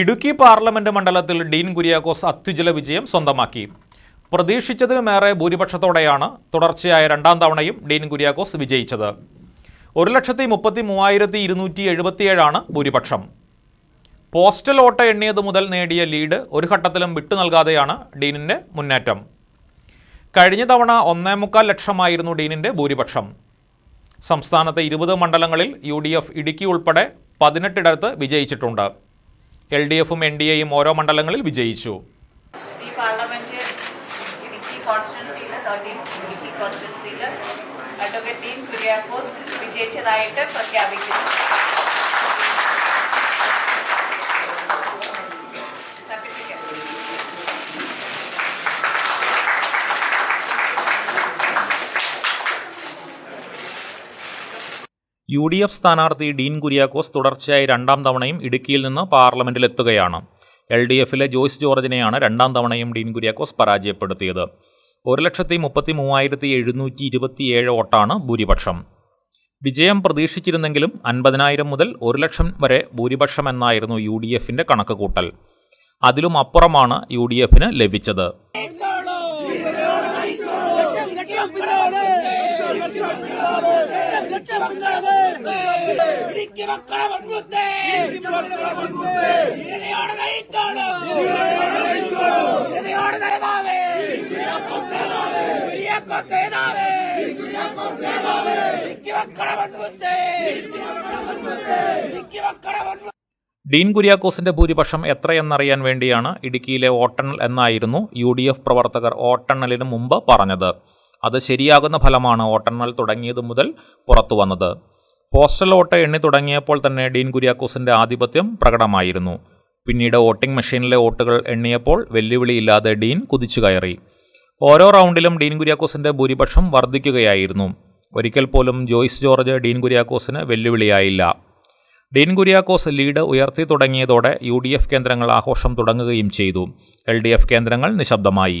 Idukki parliament മണ്ഡലത്തിൽ ഡീൻ കുര്യാക്കോസ് അത്യുജ്വല വിജയം സ്വന്തമാക്കി. പ്രതീക്ഷിച്ചതിനുമേറെ ഭൂരിപക്ഷത്തോടെയാണ് തുടർച്ചയായ രണ്ടാം തവണയും ഡീൻ കുര്യാക്കോസ് വിജയിച്ചത്. ഒരു ലക്ഷത്തി മുപ്പത്തി മൂവായിരത്തി ഇരുന്നൂറ്റി എഴുപത്തിയേഴാണ് ഭൂരിപക്ഷം. പോസ്റ്റൽ വോട്ട് എണ്ണിയത് മുതൽ നേടിയ ലീഡ് ഒരു ഘട്ടത്തിലും വിട്ടു നൽകാതെയാണ് ഡീനിന്റെ മുന്നേറ്റം. കഴിഞ്ഞ തവണ ഒന്നേ മുക്കാൽ ലക്ഷമായിരുന്നു ഡീനിന്റെ ഭൂരിപക്ഷം. സംസ്ഥാനത്തെ ഇരുപത് മണ്ഡലങ്ങളിൽ യു ഡി എഫ് ഇടുക്കി ഉൾപ്പെടെ പതിനെട്ടിടത്ത് വിജയിച്ചിട്ടുണ്ട്. എൽ ഡി എഫും എൻ ഡി എയും ഓരോ മണ്ഡലങ്ങളിൽ വിജയിച്ചു. ഈ പാർലമെന്റ് ഇടുക്കി വിജയിച്ചതായിട്ട് പ്രഖ്യാപിക്കുന്നു. യു ഡി എഫ് സ്ഥാനാർത്ഥി ഡീൻ കുര്യാക്കോസ് തുടർച്ചയായി രണ്ടാം തവണയും ഇടുക്കിയിൽ നിന്ന് പാർലമെന്റിലെത്തുകയാണ് എൽ ഡി എഫിലെ ജോയ്സ് ജോർജിനെയാണ് രണ്ടാം തവണയും ഡീൻ കുര്യാക്കോസ് പരാജയപ്പെടുത്തിയത് ഒരു ലക്ഷത്തി മുപ്പത്തി മൂവായിരത്തി എഴുന്നൂറ്റി ഇരുപത്തിയേഴ് വോട്ടാണ് ഭൂരിപക്ഷം വിജയം പ്രതീക്ഷിച്ചിരുന്നെങ്കിലും അൻപതിനായിരം മുതൽ ഒരു ലക്ഷം വരെ ഭൂരിപക്ഷം എന്നായിരുന്നു യു ഡി എഫിന്റെ കണക്കുകൂട്ടൽ അതിലും അപ്പുറമാണ് യു ഡി എഫിന് ലഭിച്ചത് ഡീൻ കുര്യാക്കോസിന്റെ ഭൂരിപക്ഷം എത്രയെന്നറിയാൻ വേണ്ടിയാണ് ഇടുക്കിയിലെ വോട്ടെണ്ണൽ എന്നായിരുന്നു യു ഡി എഫ് പ്രവർത്തകർ വോട്ടെണ്ണലിന് മുമ്പ് പറഞ്ഞത്. അത് ശരിയാകുന്ന ഫലമാണ് വോട്ടെണ്ണൽ തുടങ്ങിയത് മുതൽ പുറത്തു വന്നത്. പോസ്റ്റൽ വോട്ട് എണ്ണി തുടങ്ങിയപ്പോൾ തന്നെ ഡീൻ കുര്യാക്കോസിന്റെ ആധിപത്യം പ്രകടമായിരുന്നു. പിന്നീട് വോട്ടിംഗ് മെഷീനിലെ വോട്ടുകൾ എണ്ണിയപ്പോൾ വെല്ലുവിളിയില്ലാതെ ഡീൻ കുതിച്ചു കയറി. ഓരോ റൗണ്ടിലും ഡീൻ കുര്യാക്കോസിന്റെ ഭൂരിപക്ഷം വർദ്ധിക്കുകയായിരുന്നു. ഒരിക്കൽ പോലും ജോയ്സ് ജോർജ് ഡീൻ കുര്യാക്കോസിന് വെല്ലുവിളിയായില്ല. ഡീൻ കുര്യാക്കോസ് ലീഡ് ഉയർത്തി തുടങ്ങിയതോടെ യു ഡി എഫ് കേന്ദ്രങ്ങൾ ആഘോഷം തുടങ്ങുകയും ചെയ്തു. എൽ ഡി എഫ് കേന്ദ്രങ്ങൾ നിശബ്ദമായി.